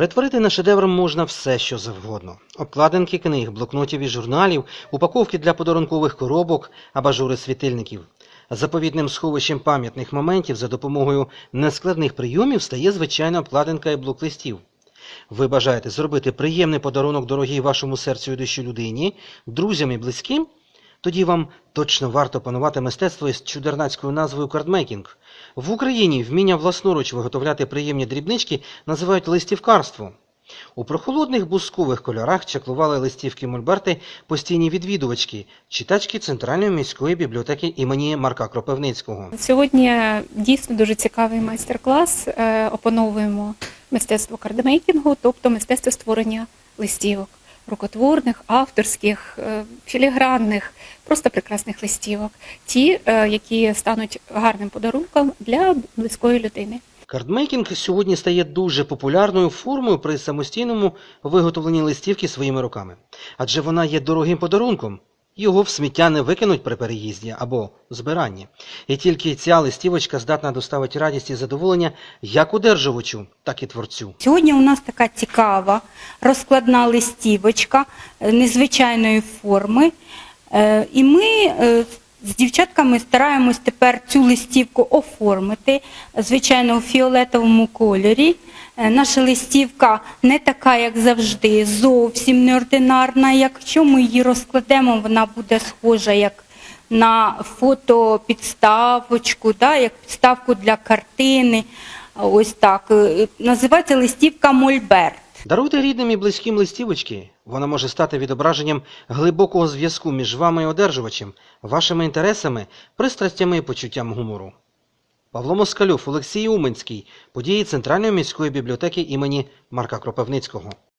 Перетворити на шедевр можна все, що завгодно: обкладинки книг, блокнотів і журналів, упаковки для подарункових коробок, абажури світильників. Заповідним сховищем пам'ятних моментів за допомогою нескладних прийомів стає звичайна обкладинка і блок листів. Ви бажаєте зробити приємний подарунок дорогій вашому серцю і душі людині, друзям і близьким? Тоді вам точно варто панувати мистецтво із чудернацькою назвою кардмейкінг. В Україні вміння власноруч виготовляти приємні дрібнички називають листівкарство. У прохолодних бускових кольорах чаклували листівки Мольберти постійні відвідувачки, читачки Центральної міської бібліотеки імені Марка Кропивницького. Сьогодні дійсно дуже цікавий майстер-клас. Е, Опановуємо мистецтво кардмейкінгу, тобто мистецтво створення листівок, рукотворних, авторських, е, філігранних, просто прекрасних листівок. Ті, е, які стануть гарним подарунком для близької людини. Кардмейкінг сьогодні стає дуже популярною формою при самостійному виготовленні листівки своїми руками, адже вона є дорогим подарунком. Його в сміття не викинуть при переїзді або збиранні. І тільки ця листівочка здатна доставити радість і задоволення як одержувачу, так і творцю. Сьогодні у нас така цікава розкладна листівочка е, незвичайної форми. Е, І ми е, з дівчатками стараємось тепер цю листівку оформити, звичайно, у фіолетовому кольорі. Е, Наша листівка не така, як завжди, зовсім неординарна. Якщо ми її розкладемо, вона буде схожа як на фотопідставочку, да, як підставку для картини. Ось так. Е, Називається листівка Мольберт. Даруйте рідним і близьким листівочки. Вона може стати відображенням глибокого зв'язку між вами і одержувачем, вашими інтересами, пристрастями і почуттям гумору. Павло Москалюв, Олексій Уменський, події Центральної міської бібліотеки імені Марка Кропивницького.